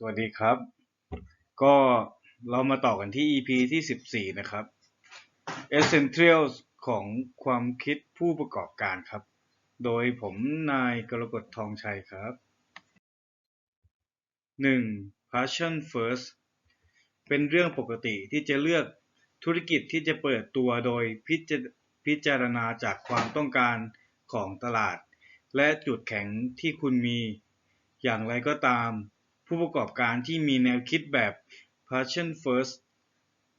สวัสดีครับ ก็เรามาต่อกันที่ EP ที่ 14 นะครับ Essentials ของความคิดผู้ประกอบการครับ โดยผมนายกรกฎทองชัยครับ 1. Passion First เป็นเรื่องปกติที่จะเลือกธุรกิจที่จะเปิดตัวโดยพิจพิจารณาจากความต้องการของตลาด และจุดแข็งที่คุณมี อย่างไรก็ตาม ผู้ประกอบการที่มีแนวคิดแบบ Passion First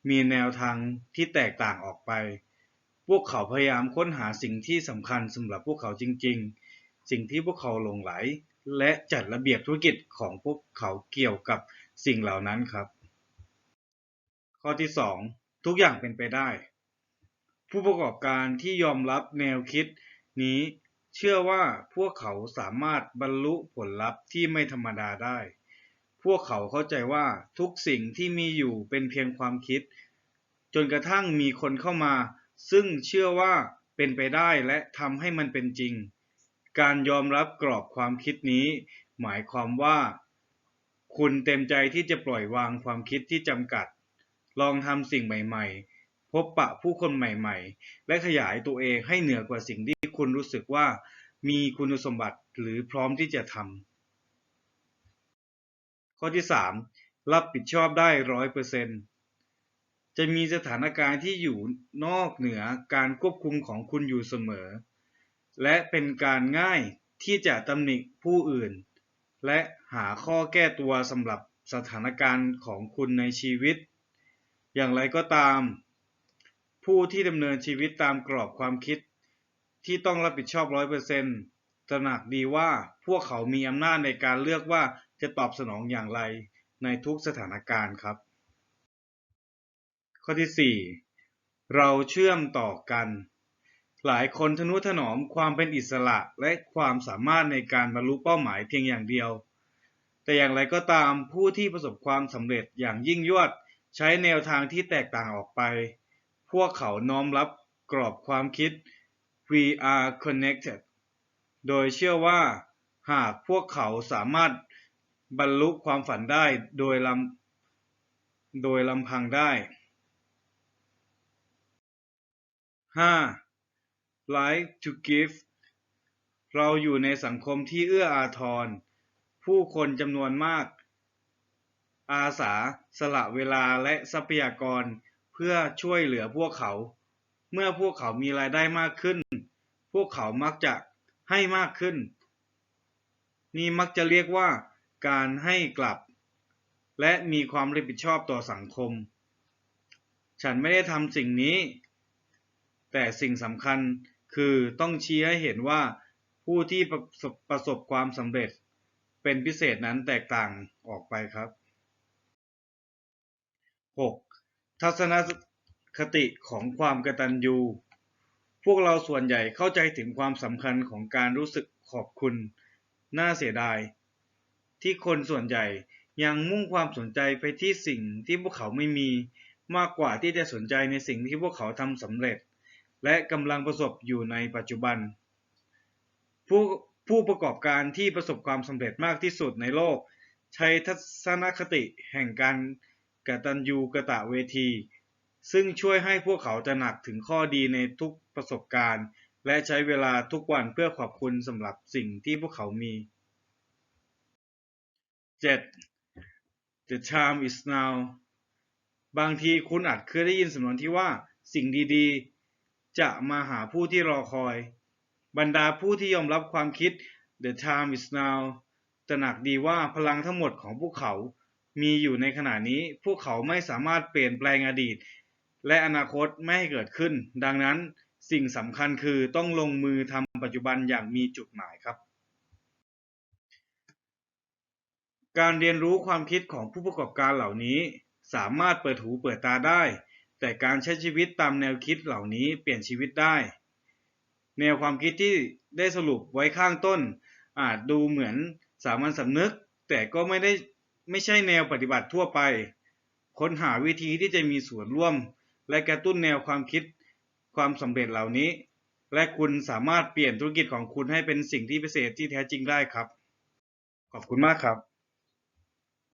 มีแนวทางที่แตกต่างออกไป พวกเขาพยายามค้นหาสิ่งที่สำคัญสำหรับพวกเขาจริง ๆ สิ่งที่พวกเขาหลงไหล และจัดระเบียบธุรกิจของพวกเขาเกี่ยวกับสิ่งเหล่านั้นครับ ข้อที่ 2 ทุกอย่างเป็นไปได้ ผู้ประกอบการที่ยอมรับแนวคิดนี้เชื่อว่าพวกเขาสามารถบรรลุผลลัพธ์ที่ไม่ธรรมดาได้ พวกเขาเข้าใจว่าทุกสิ่งที่มีอยู่เป็นเพียงความคิด จนกระทั่งมีคนเข้ามา ซึ่งเชื่อว่าเป็นไปได้และทำให้มันเป็นจริง การยอมรับกรอบความคิดนี้ หมายความว่า คุณเต็มใจที่จะปล่อยวางความคิดที่จำกัด ลองทำสิ่งใหม่ๆ พบปะผู้คนใหม่ๆ และขยายตัวเองให้เหนือกว่าสิ่งที่คุณรู้สึกว่า มีคุณสมบัติหรือพร้อมที่จะทำ ข้อที่ 3 รับผิดชอบได้ร้อยเปอร์เซ็นต์จะมีสถานการณ์ที่อยู่นอกเหนือการควบคุมของคุณอยู่เสมอ และเป็นการง่ายที่จะตำหนิผู้อื่น และหาข้อแก้ตัวสำหรับสถานการณ์ของคุณในชีวิต อย่างไรก็ตาม ผู้ที่ดำเนินชีวิตตามกรอบความคิด ที่ต้องรับผิดชอบร้อยเปอร์เซ็นต์ตระหนักดีว่าพวกเขามีอำนาจในการเลือกว่า จะตอบสนองอย่างไรในทุกสถานการณ์ครับ ข้อที่ 4 เราเชื่อมต่อกัน หลายคนทนุถนอมความเป็นอิสระและความสามารถในการบรรลุเป้าหมายเพียงอย่างเดียว แต่อย่างไรก็ตามผู้ที่ประสบความสำเร็จอย่างยิ่งยวดใช้แนวทางที่แตกต่างออกไป พวกเขาน้อมรับกรอบความคิด we are connected โดยเชื่อว่า หากพวกเขาสามารถ บรรลุความฝันได้โดยลำโดยลำพังได้ 5. Like to give เราอยู่ในสังคมที่เอื้ออาทร ผู้คนจำนวนมาก อาสาสละเวลาและทรัพยากรเพื่อช่วยเหลือพวกเขา เมื่อพวกเขามีรายได้มากขึ้น พวกเขามักจะให้มากขึ้น นี่มักจะเรียกว่า การให้กลับ และมีความรับผิดชอบต่อสังคม ฉันไม่ได้ทำสิ่งนี้ แต่สิ่งสำคัญคือต้องชี้ให้เห็นว่าผู้ที่ประสบประสบความสำเร็จเป็นพิเศษนั้นแตกต่างออกไปครับ 6. ทัศนคติของความกตัญญู พวกเราส่วนใหญ่เข้าใจถึงความสำคัญของการรู้สึกขอบคุณ น่าเสียดาย ที่คนส่วนใหญ่ยังมุ่งความสนใจไปที่สิ่งที่พวกเขาไม่มี มากกว่าที่จะสนใจในสิ่งที่พวกเขาทำสำเร็จ และกำลังประสบอยู่ในปัจจุบัน ผู้ผู้ประกอบการที่ประสบความสำเร็จมากที่สุดในโลก ใช้ทัศนคติแห่งการกตัญญูกะตะเวที ซึ่งช่วยให้พวกเขาตระหนักถึงข้อดีในทุกประสบการณ์ และใช้เวลาทุกวันเพื่อขอบคุณสำหรับสิ่งที่พวกเขามี 7. The time is now บางทีคุณอาจเคยได้ยินสำนวนที่ว่าสิ่งดีๆ จะมาหาผู้ที่รอคอย บรรดาผู้ที่ยอมรับความคิด The time is now ตระหนักดีว่าพลังทั้งหมดของพวกเขา มีอยู่ในขณะนี้ พวกเขาไม่สามารถเปลี่ยนแปลงอดีต และอนาคตไม่ให้เกิดขึ้น ดังนั้นสิ่งสำคัญคือต้องลงมือทำปัจจุบันอย่างมีจุดหมายครับ การเรียนรู้ความคิดของผู้ประกอบการเหล่านี้ สามารถเปิดหูเปิดตาได้ แต่การใช้ชีวิตตามแนวคิดเหล่านี้เปลี่ยนชีวิตได้ แนวความคิดที่ได้สรุปไว้ข้างต้น อาจดูเหมือนสามัญสำนึก แต่ก็ไม่ได้ไม่ใช่แนวปฏิบัติทั่วไป ค้นหาวิธีที่จะมีส่วนร่วม และกระตุ้นแนวความคิดความสำเร็จเหล่านี้ และคุณสามารถเปลี่ยนธุรกิจของคุณให้เป็นสิ่งที่พิเศษที่แท้จริงได้ครับ ขอบคุณมากครับ